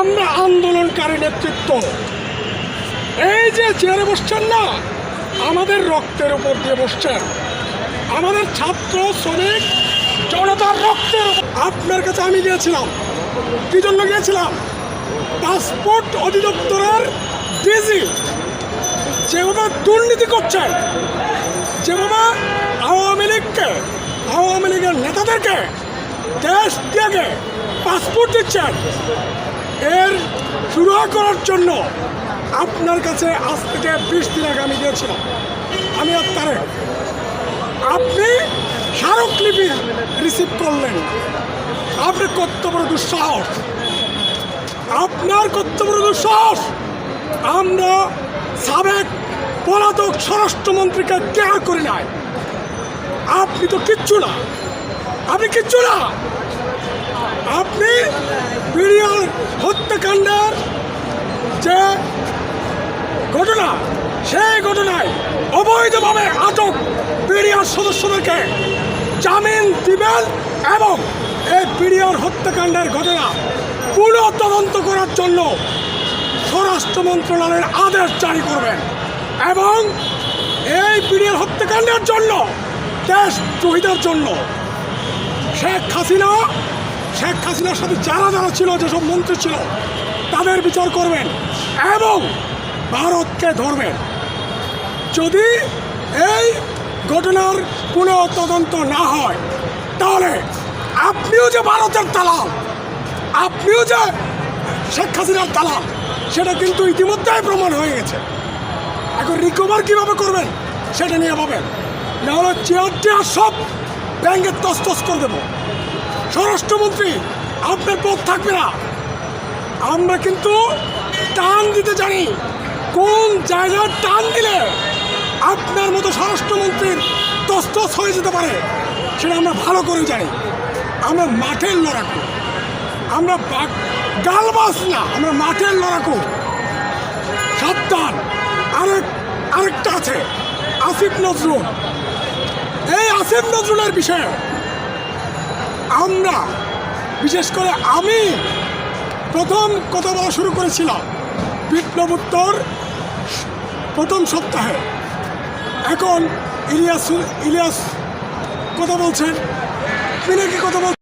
আমরা আন্দোলনকারী নেতৃত্ব। এই যে চেয়ারে বসছেন না, আমাদের রক্তের উপর দিয়ে বসছেন। আমাদের ছাত্র, শ্রমিক, জনতার রক্তের আপনার কাছে আমি গিয়েছিলাম। কি জন্য গিয়েছিলাম? পাসপোর্ট অধিদপ্তরের ডিজি। যেভাবে দুর্নীতি করছেন, যেভাবে আওয়ামী লীগকে, আওয়ামী লীগের নেতাদেরকে দেশ ত্যাগে পাসপোর্ট দিচ্ছেন এর শুরু করার জন্য আপনার কাছে আজ থেকে বিশ দিন আগে আমি গিয়েছিলাম। আমি আর তারে আপনি স্মারকলিপি রিসিভ করলেন। আপনি কত বড় দুঃসাহস। আপনার কত বড় দুঃসাহস। আমরা সাবেক পলাতক স্বরাষ্ট্রমন্ত্রীকে কেয়ার করি নাই। আপনি তো কিচ্ছু না। আপনি কিচ্ছু না। আপনি বিডিআর হত্যাকাণ্ডের যে ঘটনা, সেই ঘটনায় অবৈধভাবে আটক বিডিআর সদস্যদেরকে জামিন দিবেন এবং এই বিডিআর হত্যাকাণ্ডের ঘটনা পুনঃ তদন্ত করার জন্য স্বরাষ্ট্র মন্ত্রণালয়ের আদেশ জারি করবেন এবং এই বিডিআর হত্যাকাণ্ডের জন্য দেশ জন্য শেখ হাসিনা শেখ হাসিনার সাথে যারা যারা ছিল, যেসব মন্ত্রী ছিল, তাদের বিচার করবেন এবং ভারতকে ধরবেন। যদি এই ঘটনার পুনঃ তদন্ত না হয়, তাহলে আপনিও যে ভারতের দালাল, আপনিও যে শেখ হাসিনার দালাল, সেটা কিন্তু ইতিমধ্যেই প্রমাণ হয়ে গেছে। এখন রিকভার কীভাবে করবেন, সেটা নিয়ে ভাবেন। নাহলে চেয়ার টেয়ার সব ব্যাংকের তস করে দেবো। স্বরাষ্ট্রমন্ত্রী, আপনার পথ থাকবে না। আমরা কিন্তু টান দিতে জানি, কোন জায়গায় টান দিলে আপনার মতো স্বরাষ্ট্রমন্ত্রীর তস্তস হয়ে যেতে পারে, সেটা আমরা ভালো করে জানি। আমরা মাঠের লড়াকু। আমরা গালবাস না, আমরা মাঠের লড়াকু। সাবধান। আরেক আরেকটা আছে, আসিফ নজরুল। এই আসিফ নজরুলের বিষয়ে আমরা, বিশেষ করে আমি, প্রথম কথা বলা শুরু করেছিলাম বিপ্লবোত্তর প্রথম সপ্তাহে। এখন ইলিয়াস ইলিয়াস কথা বলছেন কি কথা বল